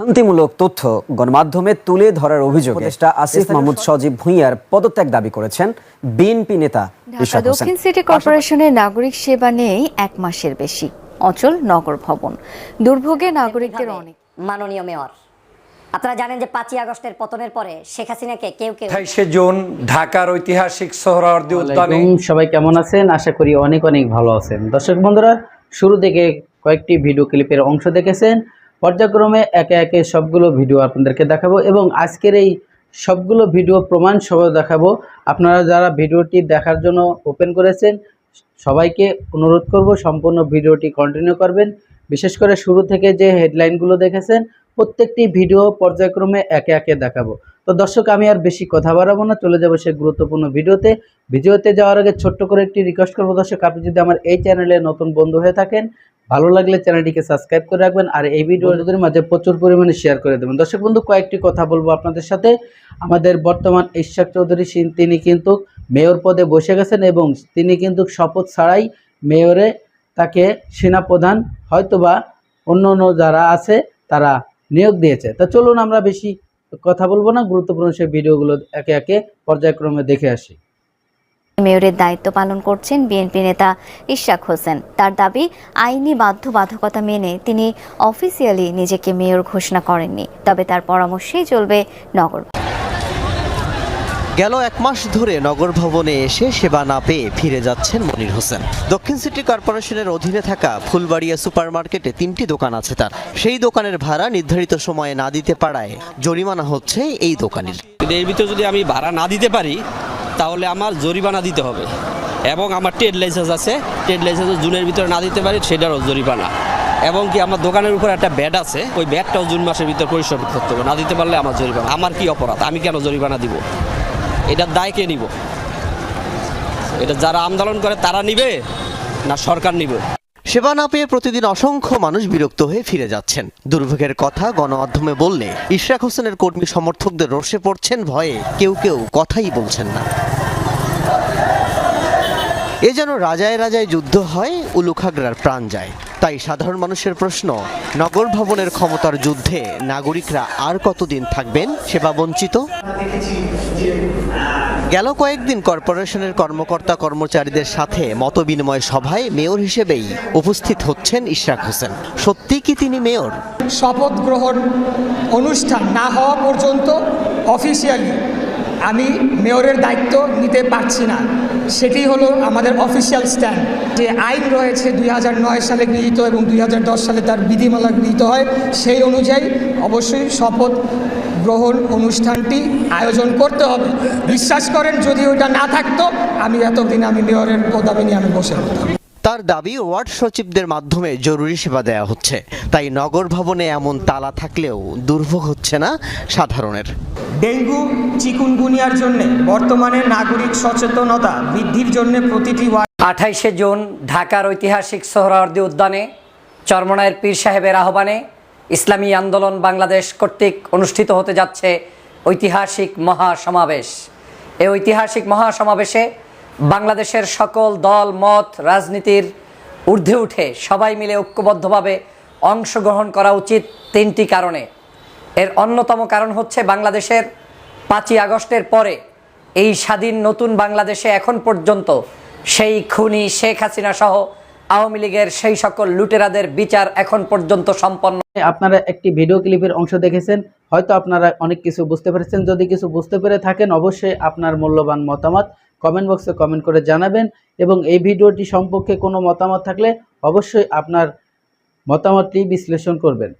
ভ্রান্তিমূলক তথ্য গণমাধ্যমে তুলে ধরার অভিযোগে আসিফ মাহমুদ সজীব ভুঁইয়ার পদত্যাগ দাবি করেছেন বিএনপি নেতা ঢাকা দক্ষিণ সিটি কর্পোরেশনের নাগরিক সেবা নেই এক মাসের বেশি অচল নগর ভবন। দুর্ভোগে নাগরিকদের অনেক। মাননীয় মেয়র আপনারা জানেন যে পাঁচই আগস্টের পতনের পরে শেখ হাসিনাকে কেউ কেউ আঠাইশে জুন ঢাকার ঐতিহাসিক সোহরাওয়ার্দী উদ্যানে সবাই কেমন আছেন? আশা করি অনেক অনেক ভালো আছেন। দর্শক বন্ধুরা শুরু থেকে কয়েকটি ভিডিও ক্লিপের অংশ দেখেছেন। পর্যায়ক্রমে একে একে সবগুলো ভিডিও আপনাদেরকে দেখাবো এবং আজকের এই সবগুলো ভিডিও প্রমাণ সহ দেখাবো। আপনারা যারা ভিডিওটি দেখার জন্য ওপেন করেছেন, সবাইকে অনুরোধ করব সম্পূর্ণ ভিডিওটি কন্টিনিউ করবেন। বিশেষ করে শুরু থেকে যে হেডলাইনগুলো দেখেছেন, প্রত্যেকটি ভিডিও পর্যায়ক্রমে একে একে দেখাবো। তো দর্শক আমি আর বেশি কথা বাড়াবো না চলে যাব সেই গুরুত্বপূর্ণ ভিডিওতে। ভিডিওতে যাওয়ার আগে ছোট্ট করে একটি রিকোয়েস্ট করব দর্শক আপনি যদি আমার এই চ্যানেলে নতুন বন্ধু হয়ে থাকেন ভালো লাগলে চ্যানেলটিকে সাবস্ক্রাইব করে রাখবেন আর এই ভিডিওদের মাঝে প্রচুর পরিমাণে শেয়ার করে দেবেন। দর্শক বন্ধু কয়েকটি কথা বলব আপনাদের সাথে। আমাদের বর্তমান ইশাক চৌধুরী তিনি কিন্তু মেয়র পদে বসে গেছেন এবং তিনি কিন্তু শপথ ছাড়াই মেয়রে তাকে সেনাপ্রধান হয়তোবা অন্য অন্য যারা আছে তারা নিয়োগ দিয়েছে। তা চলুন আমরা বেশি কথা বলব না, গুরুত্বপূর্ণ সেই ভিডিওগুলো একে একে পর্যায়ক্রমে দেখে আসি। মেয়রের দায়িত্ব পালন করছেন বিএনপি নেতা ইশাক হোসেন। তার দাবি, আইনি বাধ্যবাধকতা মেনে তিনি অফিসিয়ালি নিজেকে মেয়র ঘোষণা করেননি। তবে তার পরামর্শেই চলবে নগর। গেল এক মাস ধরে নগর ভবনে এসে সেবা না পেয়ে ফিরে যাচ্ছেন মনির হোসেন। দক্ষিণ সিটি কর্পোরেশনের অধীনে থাকা ফুলবাড়িয়া সুপারমার্কেটে তিনটি দোকান আছে তার। সেই দোকানের ভাড়া নির্ধারিত সময়ে না দিতে পারায় জরিমানা হচ্ছে এই দোকানের। এর ভিতরে যদি আমি ভাড়া না দিতে পারি, তাহলে আমার জরিমানা দিতে হবে। এবং আমার ট্রেড লাইসেন্স আছে, ট্রেড লাইসেন্স জুনের ভিতরে না দিতে পারি, সেটারও জরিমানা। এবং কি আমার দোকানের উপর একটা ব্যাড আছে, ওই ব্যাডটাও জুন মাসের ভিতরে পরিশোধ করতে হবে। না দিতে পারলে আমার জরিমানা। আমার কি অপরাধ? আমি কেন জরিমানা দিব? এটার দায় কে নিব? এটা যারা আন্দোলন করে, তারা নিবে না সরকার নিবে? সেবা না পেয়ে প্রতিদিন অসংখ্য মানুষ বিরক্ত হয়ে ফিরে যাচ্ছেন। দুর্ভোগের কথা গণমাধ্যমে বললে ইশরাক হোসেনের কর্মী সমর্থকদের রোষে পড়ছেন ভয়ে। কেউ কেউ কথাই বলছেন না। এ যেন রাজায় রাজায় যুদ্ধ হয়, উলুখাগড়ার প্রাণ যায়। তাই সাধারণ মানুষের প্রশ্ন, নগর ভবনের ক্ষমতার যুদ্ধে নাগরিকরা আর কতদিন থাকবেন সেবা বঞ্চিত? গেল কয়েকদিন কর্পোরেশনের কর্মকর্তা কর্মচারীদের সাথে মতবিনিময় সভায় মেয়র হিসেবেই উপস্থিত হচ্ছেন ইশরাক হোসেন। সত্যি কি তিনি মেয়র? শপথ গ্রহণ অনুষ্ঠান না হওয়া পর্যন্ত অফিসিয়ালি আমি মেয়রের দায়িত্ব নিতে পারছি না। সেটি হলো আমাদের অফিসিয়াল স্ট্যান্ড যে আইন রয়েছে দুই হাজার নয় সালে গৃহীত এবং দুই হাজার দশ সালে তার বিধিমালা গৃহীত হয়, সেই অনুযায়ী অবশ্যই শপথ গ্রহণ অনুষ্ঠানটি আয়োজন করতে হবে। বিশ্বাস করেন যদি ওইটা না থাকতো, আমি এতদিন আমি মেয়রের পদাবি নিয়ে আমি বসে তার দাবি ওয়ার্ড সচিবদের মাধ্যমে জরুরি সেবা দেওয়া হচ্ছে। তাই নগর ভবনে এমন তালা থাকলেও দুর্ভোগ হচ্ছে না সাধারণের। ডেঙ্গু চিকুনগুনিয়ার জন্য বর্তমানে নাগরিক সচেতনতা বৃদ্ধির জন্য প্রতিটি ওয়ার্ড আঠাইশে জুন ঢাকার ঐতিহাসিক সোহরাওয়ার্দী উদ্যানে চরমনায়ের পীর সাহেবের আহ্বানে ইসলামী আন্দোলন বাংলাদেশ কর্তৃক অনুষ্ঠিত হতে যাচ্ছে ঐতিহাসিক মহাসমাবেশ। এই ঐতিহাসিক মহাসমাবেশে বাংলাদেশের সকল দল, মত, রাজনীতির ঊর্ধ্বে উঠে সবাই মিলে ঐক্যবদ্ধভাবে অংশগ্রহণ করা উচিত তিনটি কারণে। এর অন্যতম কারণ হচ্ছে বাংলাদেশের পাঁচই আগস্টের পরে এই স্বাধীন নতুন বাংলাদেশে এখন পর্যন্ত সেই খুনি শেখ হাসিনা সহ আওয়ামী লীগের সেই সকল লুটেরাদের বিচার এখন পর্যন্ত সম্পন্ন। আপনারা একটি ভিডিও ক্লিপের অংশ দেখেছেন, হয়তো আপনারা অনেক কিছু বুঝতে পেরেছেন। যদি কিছু বুঝতে পেরে থাকেন, অবশ্যই আপনার মূল্যবান মতামত কমেন্ট বক্সে কমেন্ট করে জানাবেন এবং এই ভিডিওটি সম্পর্কে কোনো মতামত থাকলে অবশ্যই আপনার মতামতটি বিশ্লেষণ করবেন।